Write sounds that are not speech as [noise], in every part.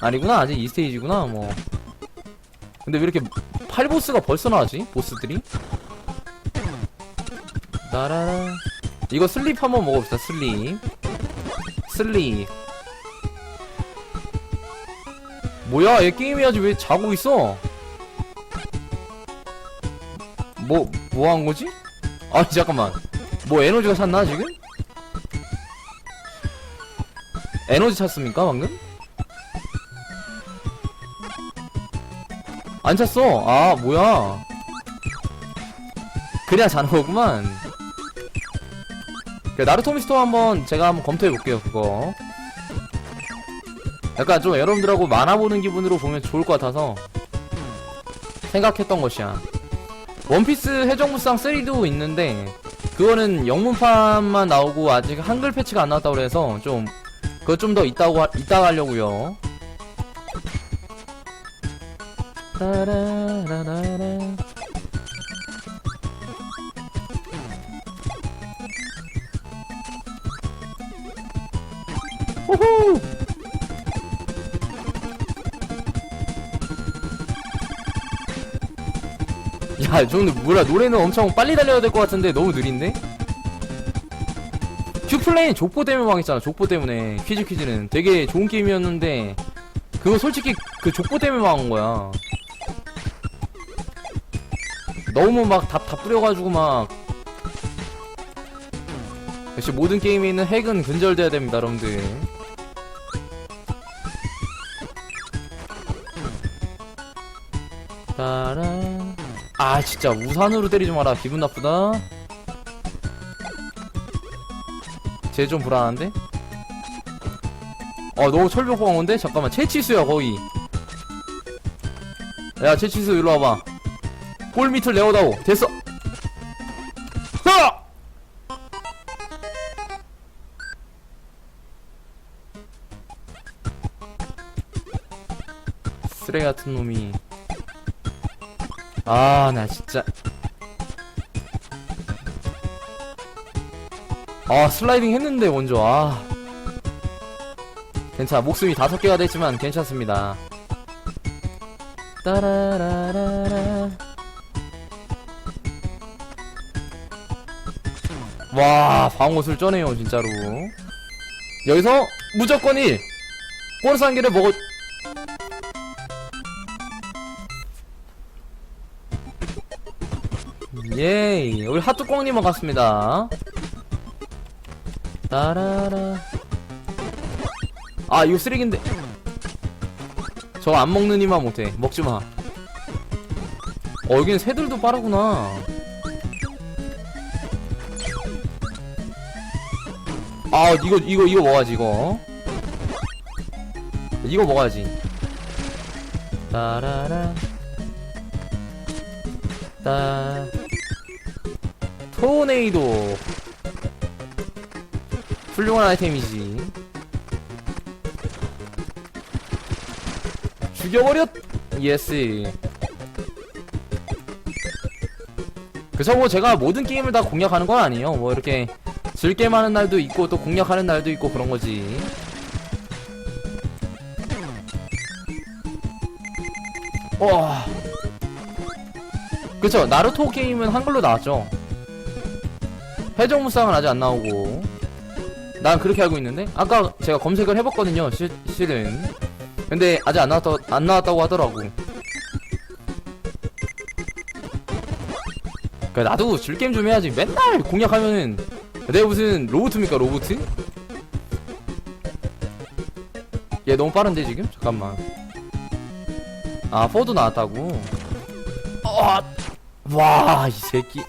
아니구나. 아직 2스테이지구나 뭐. 근데 왜 이렇게 8보스가 벌써 나왔지? 보스들이? 나라라. 이거 슬립 한번 먹어봅시다 슬립. 슬립. 뭐야 얘 게임해야지 왜 자고 있어? 뭐 뭐 한 거지? 아니 잠깐만. 뭐 에너지가 찼나 지금? 에너지 찼습니까 방금? 안 찼어. 아 뭐야. 그래야 자는 거구만. 그 나루토 미스터 한번 제가 한번 검토해 볼게요 그거. 약간 좀 여러분들하고 만화 보는 기분으로 보면 좋을 것 같아서 생각했던 것이야. 원피스 해적무쌍 3도 있는데 그거는 영문판만 나오고 아직 한글 패치가 안 나왔다고 그래서 좀 그거 좀더 이따고 하- 이따가 하려고요. 따라라라라. 호호! 야, 저는 뭐야 노래는 엄청 빨리 달려야 될 것 같은데 너무 느린데? 큐플레인 족보 때문에 망했잖아 족보 때문에 퀴즈 퀴즈는 되게 좋은 게임이었는데 그거 솔직히 그 족보 때문에 망한 거야 너무 막 답 다 뿌려가지고 막. 역시 모든 게임에 있는 핵은 근절돼야 됩니다 여러분들. 따라 아 진짜 우산으로 때리지 마라. 기분 나쁘다. 쟤 좀 불안한데? 어 너무 철벽보가 온데? 잠깐만. 채치수야 거의. 야 채치수 일로 와봐 골 밑을 내어다오. 됐어. 하! 쓰레기 같은 놈이. 아 나 진짜. 아 슬라이딩 했는데 먼저. 아. 괜찮아. 목숨이 다섯 개가 됐지만 괜찮습니다. 따라라라라 와 방어술 쩌네요 진짜로. 여기서 무조건 1 보너스 한 개를 먹어 예이 우리 핫뚜껑님만 갔습니다. 따라라. 아 이거 쓰레기인데. 저거 안 먹는 이만 못해. 먹지마. 어 여기는 새들도 빠르구나 아 이거 이거 이거 먹어야지 이거. 이거 먹어야지. 따라라. 따. 토네이도. 훌륭한 아이템이지. 죽여버렸 예스 그래서 뭐 제가 모든 게임을 다 공략하는 건 아니에요. 뭐 이렇게 즐게임 하는 날도 있고 또 공략하는 날도 있고 그런 거지. 와. 그쵸. 나루토 게임은 한글로 나왔죠. 해적무쌍은 아직 안 나오고. 난 그렇게 알고 있는데? 아까 제가 검색을 해봤거든요 실, 실은. 근데 아직 안 나왔다 안 나왔다고 하더라고. 그 나도 즐게임 좀 해야지. 맨날 공략하면은 내가 무슨 로보트입니까 로보트? 얘 너무 빠른데 지금? 잠깐만. 아 4도 나왔다고? 어, 와이 새끼.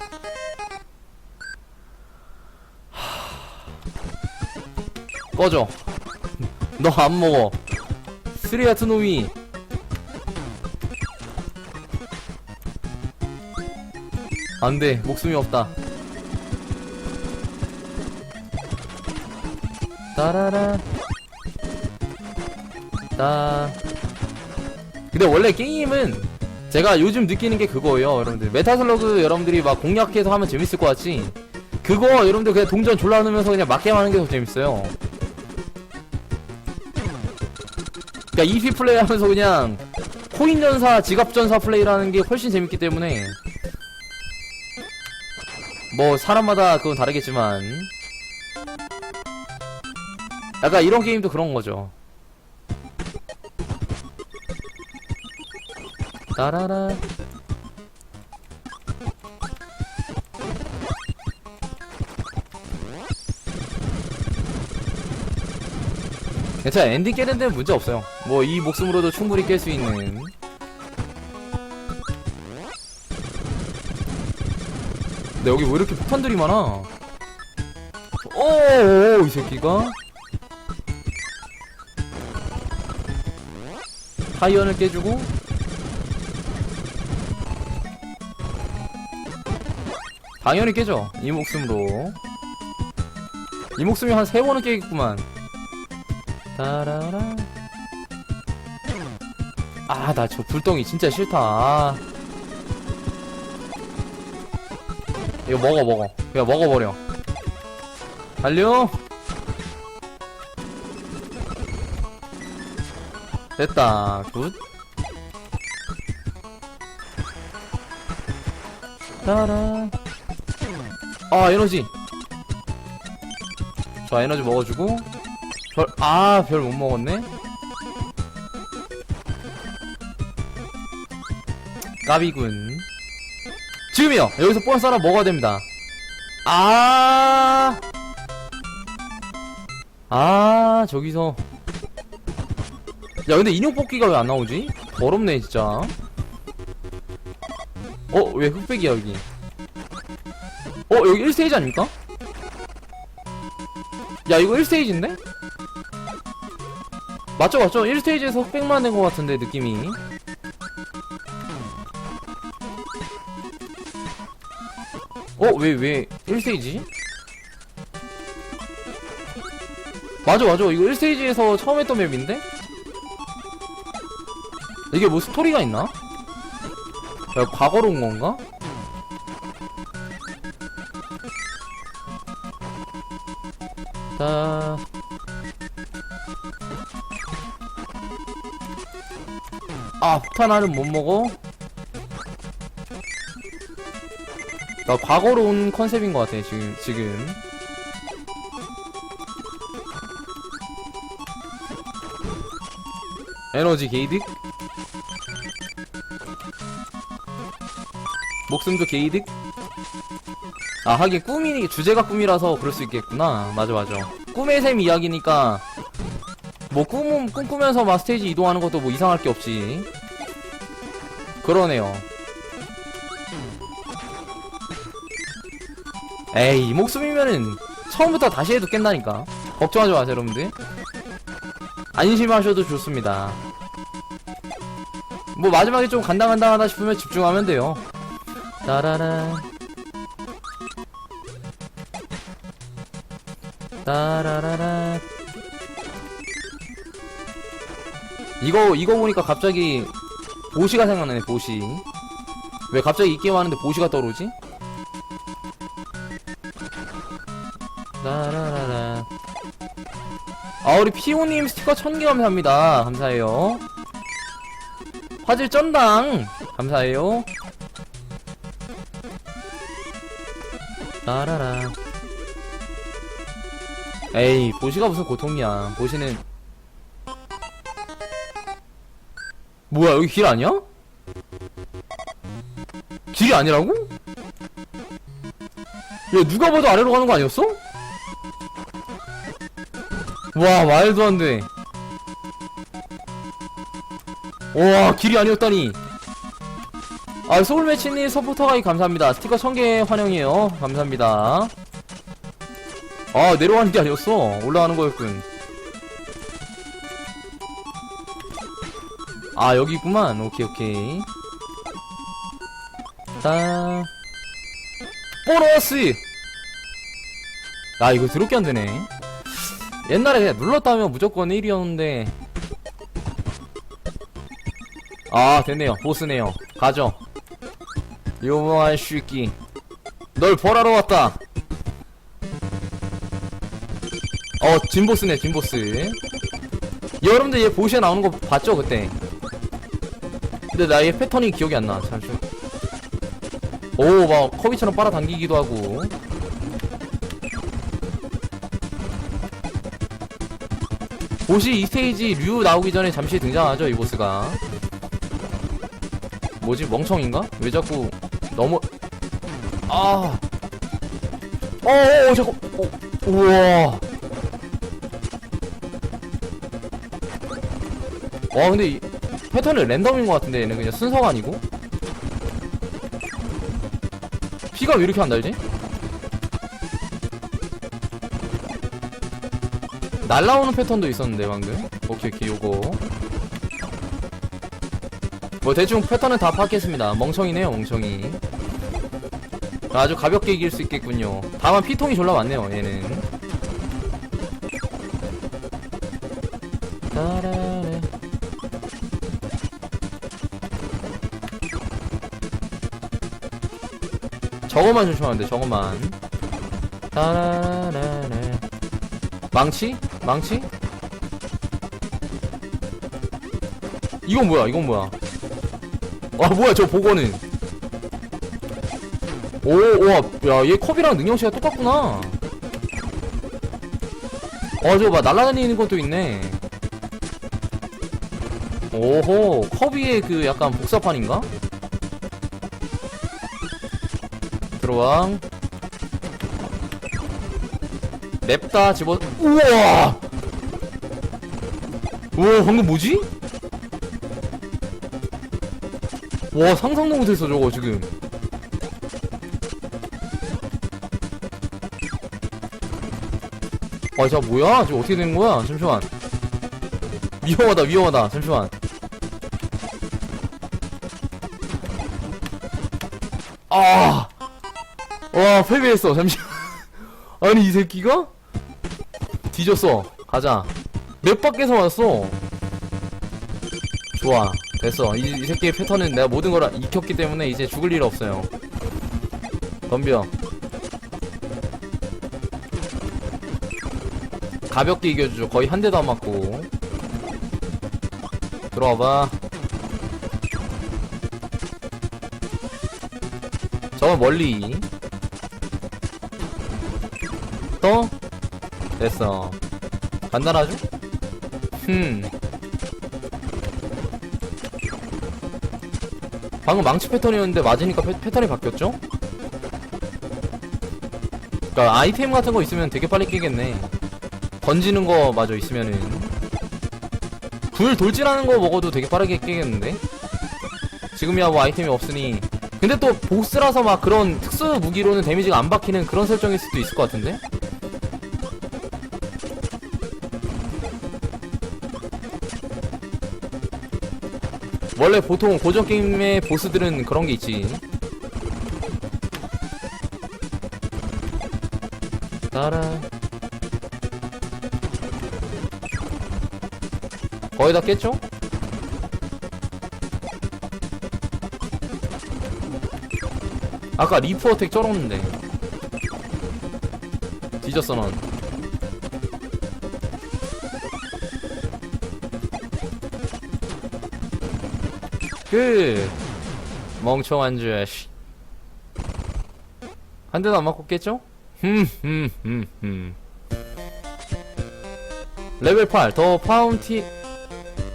꺼져. 너 안 먹어. 같은 놈이. 안돼. 목숨이 없다 따라라. 따. 근데 원래 게임은 제가 요즘 느끼는 게 그거예요 여러분들. 메타슬러그 여러분들이 막 공략해서 하면 재밌을 것 같지 그거 여러분들 그냥 동전 졸라 넣으면서 그냥 맞게 하는 게 더 재밌어요. 그러니까 EP 플레이 하면서 그냥 코인 전사, 지갑 전사 플레이라는 게 훨씬 재밌기 때문에. 뭐 사람마다 그건 다르겠지만 약간 이런 게임도 그런 거죠. 따라라. 괜찮아 엔딩 깨는 데는 문제 없어요 뭐 이 목숨으로도 충분히 깰 수 있는 근데 여기 왜 이렇게 폭탄들이 많아 오이 새끼가 타이언을 깨주고 당연히 깨져 이 목숨으로. 이 목숨이 한 세 번은 깨겠구만. 따라라. 아 나 저 불덩이 진짜 싫다. 아. 이거 먹어 먹어. 그냥 먹어버려. 달려 됐다 굿 따라 아 에너지 자 에너지 먹어주고 별, 아, 별 못 먹었네? 까비군. 지금이요! 여기서 보너스 하나 먹어야 됩니다. 아, 아, 저기서. 야, 근데 인형 뽑기가 왜 안 나오지? 더럽네, 진짜. 어, 왜 흑백이야, 여기? 어, 여기 1스테이지 아닙니까? 야, 이거 1스테이지인데? 맞죠 맞죠 1스테이지에서 흑백만 낸것 같은데 느낌이 어? 왜 왜 1스테이지? 맞아 맞아 이거 1스테이지에서 처음 했던 맵인데? 이게 뭐 스토리가 있나? 야 과거로 온 건가? 자 아, 폭탄 알은 못 먹어? 나 과거로 온 컨셉인 것 같아, 지금, 지금. 에너지 게이득? 목숨도 게이득? 아, 하긴 꿈이, 주제가 꿈이라서 그럴 수 있겠구나. 맞아, 맞아. 꿈의 셈 이야기니까, 뭐 꿈, 꿈꾸면서 막 스테이지 이동하는 것도 뭐 이상할 게 없지. 그러네요. 에이, 이 목숨이면은 처음부터 다시 해도 깬다니까. 걱정하지 마세요, 여러분들. 안심하셔도 좋습니다. 뭐 마지막에 좀 간당간당하다 싶으면 집중하면 돼요. 따라라. 따라라라. 이거 이거 보니까 갑자기 보시가 생각나네 보시 왜 갑자기 이 게임 하는데 보시가 떠오르지? 라라라라 아 우리 피오님 스티커 천개 감사합니다 감사해요 화질 쩐당 감사해요 라라라 에이 보시가 무슨 고통이야 보시는 뭐야 여기 길 아니야? 길이 아니라고? 야 누가 봐도 아래로 가는 거 아니었어? 와 말도 안돼 와 길이 아니었다니 아 소울매치님 서포터 가기 감사합니다. 스티커 1000개 환영해요. 감사합니다. 아 내려가는 게 아니었어. 올라가는 거였군. 아 여기 있구만. 오케이 오케이. 따 보너스! 아 이거 드럽게 안되네. 옛날에 그냥 눌렀다면 무조건 1이었는데. 아 됐네요. 보스네요. 가죠 요모한 쉬끼 널 벌하러 왔다. 어 진보스네 진보스. 여러분들 얘 보시에 나오는 거 봤죠 그때? 근데 나 얘 패턴이 기억이 안 나 잠시만. 오막 커비처럼 빨아당기기도 하고. 보시 이 스테이지 류 나오기 전에 잠시 등장하죠 이 보스가. 뭐지 멍청인가? 왜 자꾸 너무 아. 어어 잠깐 어, 우와. 와 근데 이 패턴은 랜덤인 것 같은데 얘는 그냥 순서가 아니고? 피가 왜 이렇게 안 달지? 날라오는 패턴도 있었는데 방금. 오케이 오케이 요거 뭐 대충 패턴은 다 파악했습니다 멍청이네요 멍청이 아주 가볍게 이길 수 있겠군요 다만 피통이 졸라 많네요 얘는. 저거만 조심하면 돼 저거만. 망치? 망치? 이건 뭐야 이건 뭐야 와 뭐야 저 보고는 오, 우와, 야, 얘 컵이랑 능력치가 똑같구나. 어, 저거 봐, 날아다니는 것도 있네. 오호, 커비의 그 약간 복사판인가? 들어와. 냅다 집어, 우와! 우와, 방금 뭐지? 와, 상상도 못했어, 저거, 지금. 아, 저 뭐야? 지금 어떻게 된 거야? 잠시만. 위험하다, 위험하다. 잠시만. 아! 와, 패배했어. 잠시만. [laughs] 아니, 이 새끼가? 뒤졌어. 가자. 몇 밖에서 왔어? 좋아. 됐어. 이, 이 새끼의 패턴은 내가 모든 걸 익혔기 때문에 이제 죽을 일 없어요. 덤벼. 가볍게 이겨주죠. 거의 한 대도 안 맞고. 들어와봐. 저 멀리. 또? 됐어. 간단하죠? 흠. 방금 망치 패턴이었는데 맞으니까 패, 패턴이 바뀌었죠? 그니까 아이템 같은 거 있으면 되게 빨리 깨겠네. 던지는 거 마저 있으면은 불 돌진하는 거 먹어도 되게 빠르게 깨겠는데 지금이야 뭐 아이템이 없으니 근데 또 보스라서 막 그런 특수 무기로는 데미지가 안 박히는 그런 설정일 수도 있을 것 같은데 원래 보통 고전 게임의 보스들은 그런 게 있지. 따라. 거의 다 깼죠? 아까 리프 어택 쩔었는데. 뒤졌어 넌 끝! 멍청한 자식 한 대도 안 맞고 깼죠? 흠흠흠흠 레벨 8, 더 파운티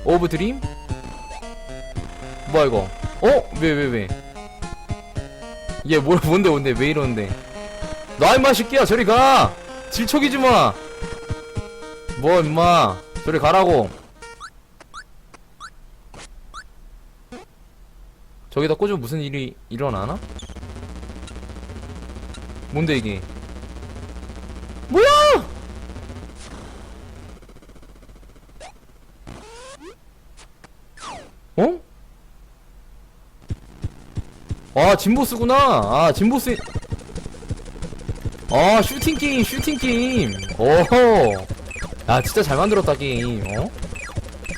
오브 드림? 뭐야 이거? 어? 왜 왜 왜? 얘 뭐, 뭔데 뭔데 왜 이러는데? 나 임마 새끼야 저리 가! 질척이지 마! 뭐 임마 저리 가라고 저기다 꽂으면 무슨 일이 일어나나? 뭔데 이게? 뭐야! 어? 아, 진보스구나. 아, 진보스. 아, 슈팅 게임, 슈팅 게임. 오호. 야, 진짜 잘 만들었다, 게임. 어?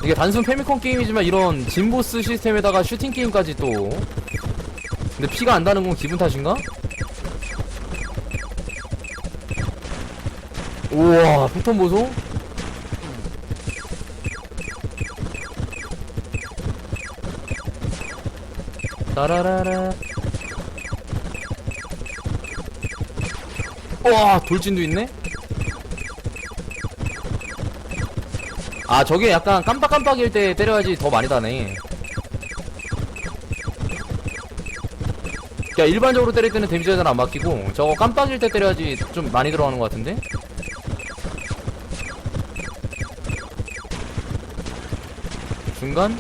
이게 단순 페미콘 게임이지만 이런 진보스 시스템에다가 슈팅 게임까지 또 근데 피가 안다는 건 기분 탓인가? 우와 폭탄 보소? 따라라라 와 돌진도 있네? 아, 저게 약간 깜빡깜빡일 때 때려야지 더 많이 다네. 그니까 일반적으로 때릴 때는 데미지가 잘 안 막히고, 저거 깜빡일 때 때려야지 좀 많이 들어가는 것 같은데? 중간?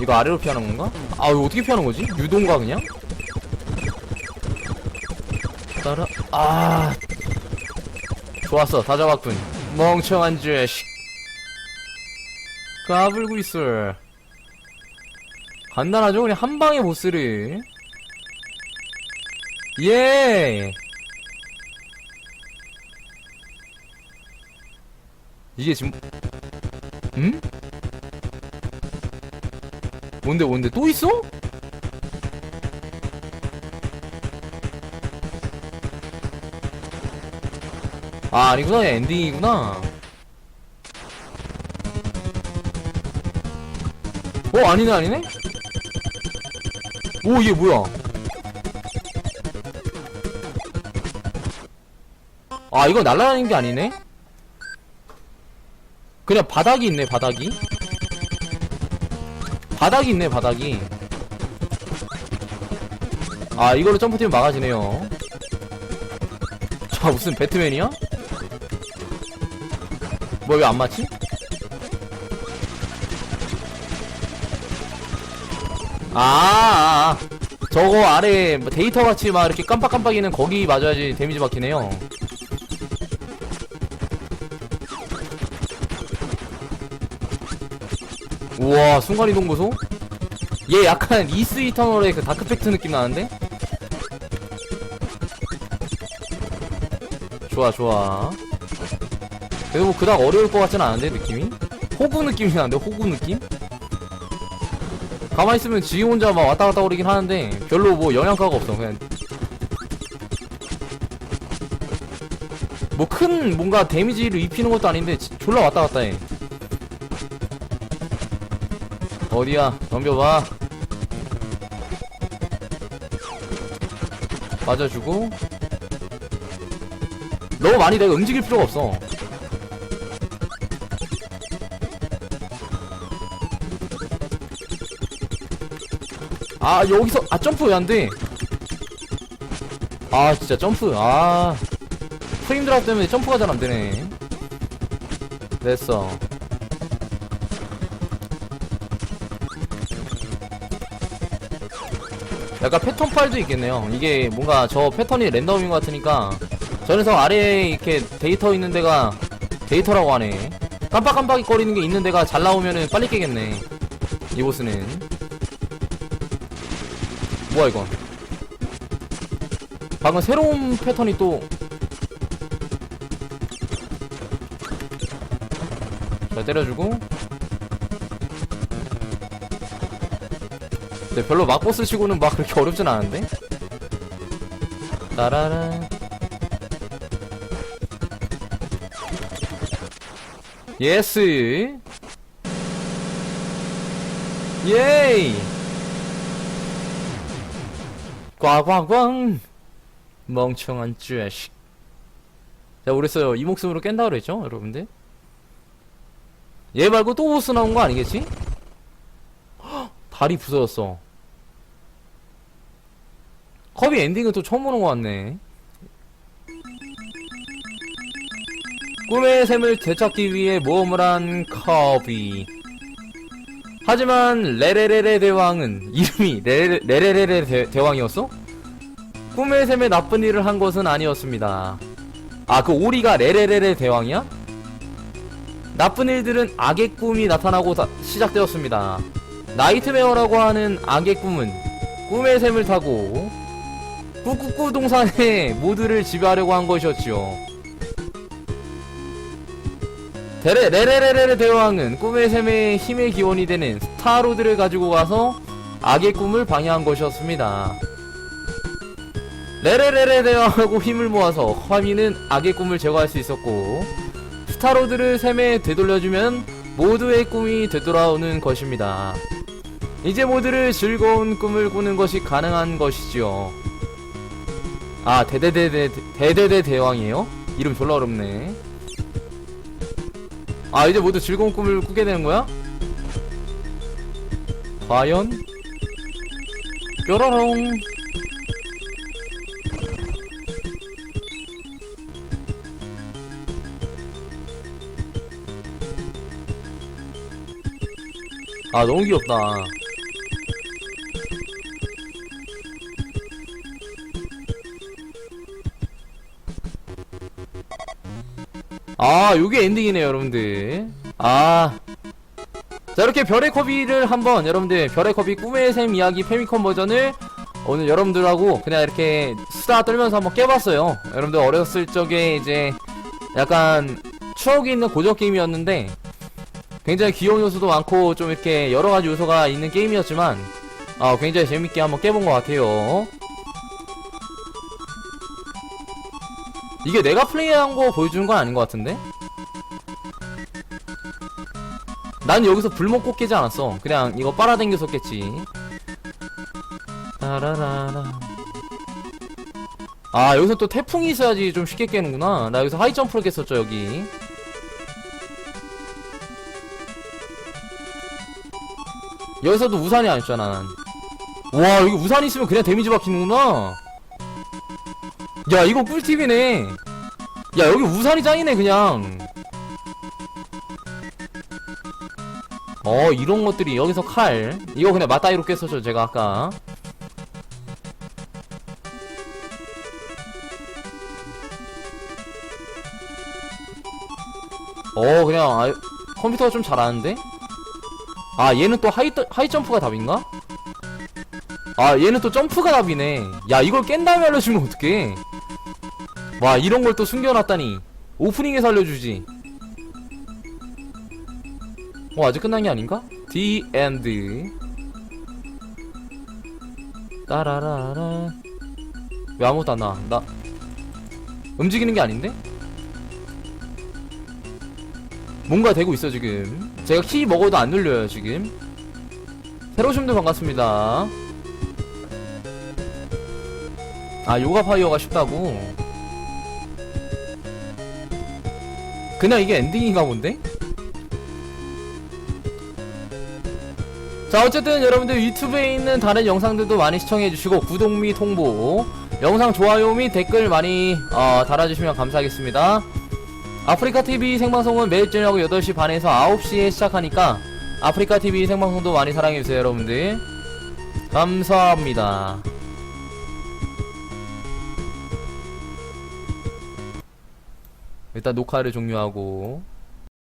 이거 아래로 피하는 건가? 아 이거 어떻게 피하는 거지? 유동가 그냥? 따라 아 좋았어. 다 잡았군. 멍청한 죄식 까불고 있어 간단하죠? 그냥 한 방에 보스를 예! 이게 지금 음? 뭔데 뭔데? 또 있어? 아 아니구나. 엔딩이구나. 어 아니네 아니네? 오 이게 뭐야? 아 이거 날라다니는 게 아니네? 그냥 바닥이 있네 바닥이. 바닥이 있네 바닥이. 아 이걸로 점프팀 막아지네요. 자 무슨 배트맨이야? 뭐왜안 맞지? 아, 아, 아 저거 아래 뭐 데이터 같이 막 이렇게 깜빡깜빡이는 거기 맞아야지 데미지 박히네요 우와 순간이동 보소 얘 약간 이스 이터널의 그 다크팩트 느낌 나는데? 좋아 좋아 그래도 뭐 그닥 어려울 것 같진 않은데 느낌이? 호구 느낌이 나는데 호구 느낌? 가만히 있으면 지 혼자 막 왔다 갔다 거리긴 하는데 별로 뭐 영향가가 없어 그냥. 뭐 큰 뭔가 데미지를 입히는 것도 아닌데 지- 졸라 왔다 갔다 해. 어디야? 덤벼봐. 맞아주고. 너무 많이 내가 움직일 필요가 없어 아 여기서 아 점프 왜 안돼 아 진짜 점프 아 프레임 드랍 때문에 점프가 잘 안되네 됐어 약간 패턴 파일도 있겠네요. 이게 뭔가 저 패턴이 랜덤인 것 같으니까 저 녀석 아래에 이렇게 데이터 있는 데가 데이터라고 하네. 깜빡깜빡이 거리는 게 있는 데가 잘 나오면은 빨리 깨겠네. 이 보스는. 뭐야 이건. 방금 새로운 패턴이 또. 자, 때려주고. 근데 별로 막보스 치고는 막 그렇게 어렵진 않은데? 따라라 예스 예이 꽝꽝꽝 멍청한 쥐식 자 우리서 이 목숨으로 깬다 그랬죠 여러분들 얘 말고 또 보스 나온 거 아니겠지? 다리 부서졌어. 컵이 엔딩은 또 처음 보는 것 같네. 꿈의 샘을 되찾기 위해 모험을 한 커비. 하지만 레레레레 대왕은 이름이 레레, 대, 대왕이었어? 꿈의 샘에 나쁜 일을 한 것은 아니었습니다. 아, 그 오리가 레레레레 대왕이야? 나쁜 일들은 악의 꿈이 나타나고 다- 시작되었습니다. 나이트메어라고 하는 악의 꿈은 꿈의 샘을 타고 꾸꾸꾸 동산의 모두를 지배하려고 한 것이었지요. 데레 레레레레레 대왕은 꿈의 샘의 힘의 기원이 되는 스타로드를 가지고 가서 악의 꿈을 방해한 것이었습니다. 레레레레 대왕하고 힘을 모아서 화미는 악의 꿈을 제거할 수 있었고 스타로드를 샘에 되돌려주면 모두의 꿈이 되돌아오는 것입니다. 이제 모두를 즐거운 꿈을 꾸는 것이 가능한 것이지요. 아, 대대대대, 대대대 대왕이에요? 이름 졸라 어렵네. 아, 이제 모두 즐거운 꿈을 꾸게 되는 거야? 과연? 뾰로롱. 아, 너무 귀엽다. 아, 요게 엔딩이네요, 여러분들. 아. 자, 이렇게 별의 커비를 한번, 여러분들, 별의 커비 꿈의 샘 이야기 페미콘 버전을 오늘 여러분들하고 그냥 이렇게 수다 떨면서 한번 깨봤어요. 여러분들 어렸을 적에 이제 약간 추억이 있는 고전 게임이었는데 굉장히 귀여운 요소도 많고 좀 이렇게 여러 가지 요소가 있는 게임이었지만 아, 굉장히 재밌게 한번 깨본 것 같아요. 이게 내가 플레이한 거 보여주는 건 아닌 것 같은데? 난 여기서 불목 꼭 깨지 않았어. 그냥 이거 빨아당겨서 깼지. 따라라라. 아, 여기서 또 태풍이 있어야지 좀 쉽게 깨는구나. 나 여기서 하이점프를 깼었죠, 여기. 여기서도 우산이 아니었잖아, 난. 와, 여기 우산이 있으면 그냥 데미지 박히는구나. 야, 이거 꿀팁이네. 야, 여기 우산이 짱이네, 그냥. 어, 이런 것들이 여기서 칼. 이거 그냥 맞다이로 깼었죠, 제가 아까. 어, 그냥, 아, 컴퓨터가 좀 잘하는데? 아, 얘는 또 하이, 하이 점프가 답인가? 아, 얘는 또 점프가 답이네. 야, 이걸 깬 다음에 알려주면 어떡해. 와, 이런 걸 또 숨겨놨다니. 오프닝에서 알려주지. 어, 아직 끝난 게 아닌가? The End. 따라라라. 왜 아무것도 안 나와? 나, 움직이는 게 아닌데? 뭔가 되고 있어, 지금. 제가 키 먹어도 안 눌려요, 지금. 새로 오신 분들 반갑습니다. 아, 요가 파이어가 쉽다고? 그냥 이게 엔딩인가 본데? 자 어쨌든 여러분들 유튜브에 있는 다른 영상들도 많이 시청해주시고 구독 및 홍보 영상 좋아요 및 댓글 많이 어, 달아주시면 감사하겠습니다. 아프리카TV 생방송은 매일 저녁 8시 반에서 9시에 시작하니까 아프리카TV 생방송도 많이 사랑해주세요 여러분들. 감사합니다 일단 녹화를 종료하고